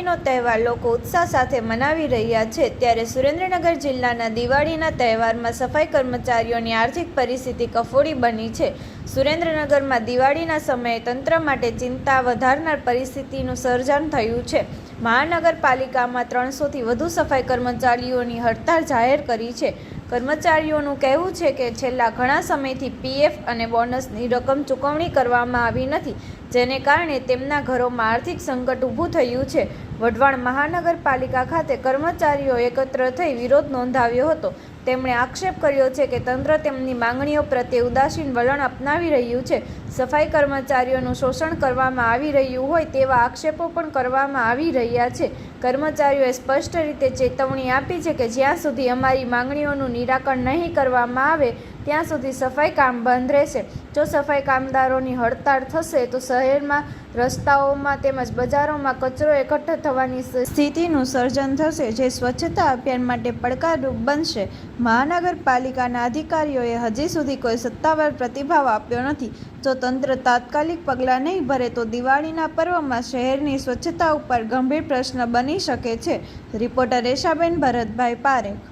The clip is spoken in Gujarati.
તહેવાર લોકો ઉત્સાહ સાથે મનાવી રહ્યા છે. ત્યારે સુરેન્દ્રનગર જિલ્લાના દિવાળીના તહેવારમાં સફાઈ કર્મચારીઓની આર્થિક પરિસ્થિતિ કફોડી બની છે. સુરેન્દ્રનગરમાં દિવાળીના સમયે તંત્ર માટે ચિંતા વધારનાર પરિસ્થિતિનું સર્જન થયું છે. મહાનગરપાલિકામાં ત્રણસોથી વધુ સફાઈ કર્મચારીઓની હડતાળ જાહેર કરી છે. કર્મચારીઓનું કહેવું છે કે છેલ્લા ઘણા સમયથી પીએફ અને બોનસની રકમ ચૂકવણી કરવામાં આવી નથી, જેને કારણે તેમના ઘરોમાં આર્થિક સંકટ ઊભું થયું છે. વઢવાણ મહાનગરપાલિકા ખાતે કર્મચારીઓ એકત્ર થઈ વિરોધ નોંધાવ્યો હતો. તેમણે આક્ષેપ કર્યો છે કે તંત્ર તેમની માંગણીઓ પ્રત્યે ઉદાસીન વલણ અપનાવી રહ્યું છે. સફાઈ કર્મચારીઓનું શોષણ કરવામાં આવી રહ્યું હોય તેવા આક્ષેપો પણ કરવામાં આવી રહ્યા છે. કર્મચારીઓએ સ્પષ્ટ રીતે ચેતવણી આપી છે કે જ્યાં સુધી અમારી માંગણીઓનું નિરાકરણ નહીં કરવામાં આવે, ત્યાં સુધી સફાઈ કામ બંધ રહેશે. જો સફાઈ કામદારોની હડતાળ થશે, તો શહેરમાં રસ્તાઓમાં તેમજ બજારોમાં કચરો એકઠો થવાની સ્થિતિનું સર્જન થશે, જે સ્વચ્છતા અભિયાન માટે પડકારરૂપ બનશે. મહાનગરપાલિકાના અધિકારીઓએ હજી સુધી કોઈ સત્તાવાર પ્રતિભાવ આપ્યો નથી. જો તંત્ર તાત્કાલિક પગલાં નહીં ભરે, તો દિવાળીના પર્વમાં શહેરની સ્વચ્છતા ઉપર ગંભીર પ્રશ્ન બની શકે છે. રિપોર્ટર રેશાબેન ભરતભાઈ પારેખ.